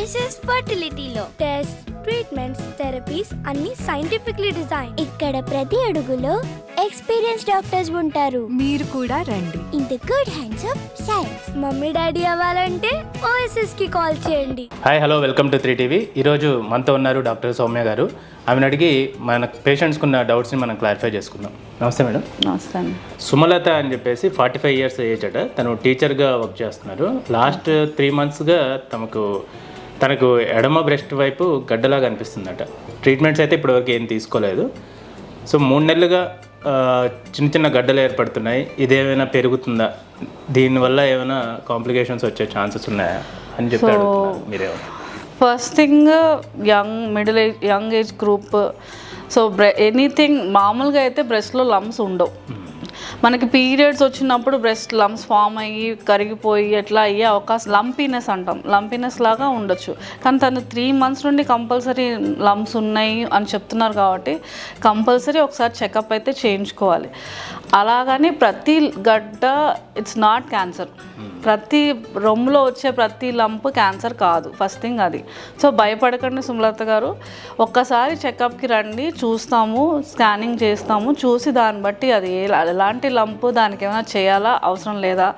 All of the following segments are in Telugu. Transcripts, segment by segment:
ఓఎస్ఎస్ ఫర్టిలిటీలో టెస్ట్ ట్రీట్మెంట్స్ థెరపీస్ అన్ని సైంటిఫిక్లీ డిజైన్ ఇక్కడ ప్రతి అడుగులో ఎక్స్పీరియన్స్ డాక్టర్స్ ఉంటారు. మీరు కూడా రండి. In the good hands of science mummy daddy అవ్వాలంటే ఓఎస్ఎస్కి కాల్ చేయండి. Hi hello welcome to three TV ఈరోజు మనతో ఉన్నారు డాక్టర్ సౌమ్య గారు. ఆమెను అడిగి మన పేషెంట్స్కి ఉన్న డౌట్స్ని మనం క్లారిఫై చేసుకుందాం. నమస్తే మేడం. నమస్తే సుమలత అని చెప్పేసి ఫార్టీ ఫైవ్ ఇయర్స్ ఏజ్ అట. తను టీచర్గా వర్క్ చేస్తున్నారు. లాస్ట్ త్రీ మంత్స్గా తమకు తనకు ఎడమ బ్రెస్ట్ వైపు గడ్డలాగా అనిపిస్తుందట. ట్రీట్మెంట్స్ అయితే ఇప్పటివరకు ఏం తీసుకోలేదు. సో మూడు నెలలుగా చిన్న చిన్న గడ్డలు ఏర్పడుతున్నాయి. ఇదేమైనా పెరుగుతుందా? దీనివల్ల ఏమైనా కాంప్లికేషన్స్ వచ్చే ఛాన్సెస్ ఉన్నాయా? అని చెప్పి అడుగుతున్నారు మీరేమో first thing young middle age young age group. So బ్రె anything మామూలుగా అయితే బ్రెస్ట్లో లమ్స్ ఉండవు. మనకి పీరియడ్స్ వచ్చినప్పుడు బ్రెస్ట్ లమ్స్ ఫామ్ అయ్యి కరిగిపోయి ఎట్లా అయ్యే అవకాశం లంపీనెస్ అంటాం. లంపీనెస్ లాగా ఉండొచ్చు. కానీ తను త్రీ మంత్స్ నుండి కంపల్సరీ లమ్స్ ఉన్నాయి అని చెప్తున్నారు కాబట్టి కంపల్సరీ ఒకసారి చెకప్ అయితే చేయించుకోవాలి. అలాగని ప్రతి గడ్డ ఇట్స్ నాట్ క్యాన్సర్ ప్రతి రొమ్ములో వచ్చే ప్రతి లంప్ క్యాన్సర్ కాదు. ఫస్ట్ థింగ్ అది. సో భయపడకండి సుమలత గారు. ఒక్కసారి చెకప్కి రండి చూస్తాము స్కానింగ్ చేస్తాము చూసి దాన్ని బట్టి అది ఎలాంటి లంప్ దానికి ఏమైనా చేయాలా? అవసరం లేదా?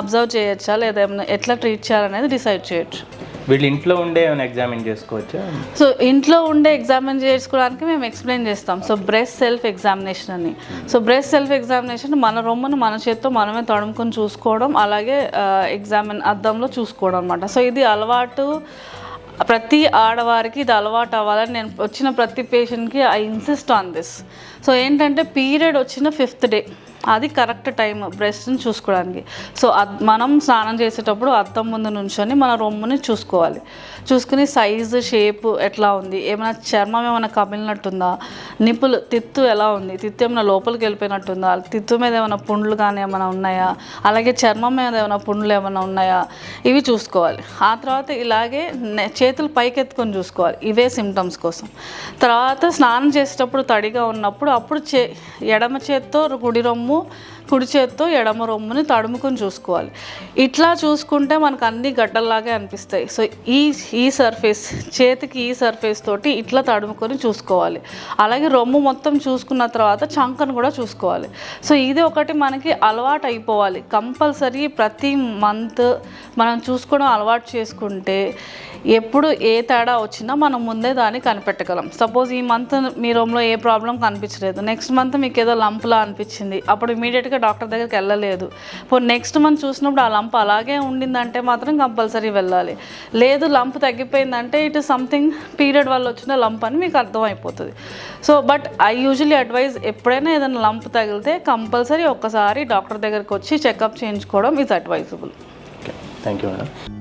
అబ్జర్వ్ చేయొచ్చా? లేదా ఏమైనా ఎట్లా ట్రీట్ చేయాలనేది డిసైడ్ చేయొచ్చు. వీళ్ళు ఇంట్లో ఉండే ఏమైనా ఎగ్జామిన్ చేసుకోవచ్చా? సో ఇంట్లో ఉండే ఎగ్జామిన్ చేసుకోవడానికి మేము ఎక్స్ప్లెయిన్ చేస్తాం. సో బ్రెస్ట్ సెల్ఫ్ ఎగ్జామినేషన్ అని. సో బ్రెస్ట్ సెల్ఫ్ ఎగ్జామినేషన్ మన రొమ్మును మన చేత్తో మనమే తడుముకొని చూసుకోవడం అలాగే ఎగ్జామిన్ అద్దంలో చూసుకోవడం అనమాట సో ఇది అలవాటు. ప్రతి ఆడవారికి ఇది అలవాటు అవ్వాలని నేను వచ్చిన ప్రతి పేషెంట్కి I insist on this so ఏంటంటే పీరియడ్ వచ్చిన ఫిఫ్త్ డే అది కరెక్ట్ టైం బ్రెస్ట్ని చూసుకోవడానికి. సో మనం స్నానం చేసేటప్పుడు అద్దం ముందు నుంచొని మన రొమ్ముని చూసుకోవాలి. చూసుకుని సైజు షేప్ ఎట్లా ఉంది? ఏమైనా చర్మం ఏమైనా కమిలినట్టుందా? నిప్పులు తిత్తు ఎలా ఉంది? తిత్తు ఏమైనా లోపలికి వెళ్ళిపోయినట్టుందా? తిత్తు మీద ఏమైనా పుండ్లు కానీ ఏమైనా ఉన్నాయా? అలాగే చర్మం మీద ఏమైనా పుండ్లు ఏమైనా ఉన్నాయా? ఇవి చూసుకోవాలి. ఆ తర్వాత ఇలాగే చేతులు పైకెత్తుకొని చూసుకోవాలి. ఇవే సిమ్టమ్స్ కోసం. తర్వాత స్నానం చేసేటప్పుడు తడిగా ఉన్నప్పుడు అప్పుడు చే ఎడమ చేత్తో గుడి రొమ్ము মোমো కుడి చేత్తో ఎడమ రొమ్ముని తడుముకొని చూసుకోవాలి. ఇట్లా చూసుకుంటే మనకు అన్ని గడ్డల్లాగే అనిపిస్తాయి. సో ఈ ఈ సర్ఫేస్ చేతికి ఈ సర్ఫేస్ తోటి ఇట్లా తడుముకొని చూసుకోవాలి. అలాగే రొమ్ము మొత్తం చూసుకున్న తర్వాత చంకను కూడా చూసుకోవాలి. సో ఇది ఒకటి మనకి అలవాటు అయిపోవాలి. కంపల్సరీ ప్రతి మంత్ మనం చూసుకోవడం అలవాటు చేసుకుంటే ఎప్పుడు ఏ తేడా వచ్చినా మనం ముందే దాన్ని కనిపెట్టగలం. సపోజ్ ఈ మంత్ మీ రూమ్లో ఏ ప్రాబ్లం కనిపించలేదు. నెక్స్ట్ మంత్ మీకు ఏదో లంప్లా అనిపించింది. అప్పుడు ఇమీడియట్గా డాక్టర్ దగ్గరికి వెళ్ళలేదు. ఇప్పుడు నెక్స్ట్ మంత్ చూసినప్పుడు ఆ లంప్ అలాగే ఉండిందంటే మాత్రం కంపల్సరీ వెళ్ళాలి. లేదు లంప్ తగ్గిపోయిందంటే ఇట్ సంథింగ్ పీరియడ్ వల్ల వచ్చిన లంప్ అని మీకు అర్థమైపోతుంది. So but I usually advise ఎప్పుడైనా ఏదైనా లంప్ తగిలితే కంపల్సరీ ఒక్కసారి డాక్టర్ దగ్గరికి వచ్చి చెకప్ చేయించుకోవడం is advisable thank you madam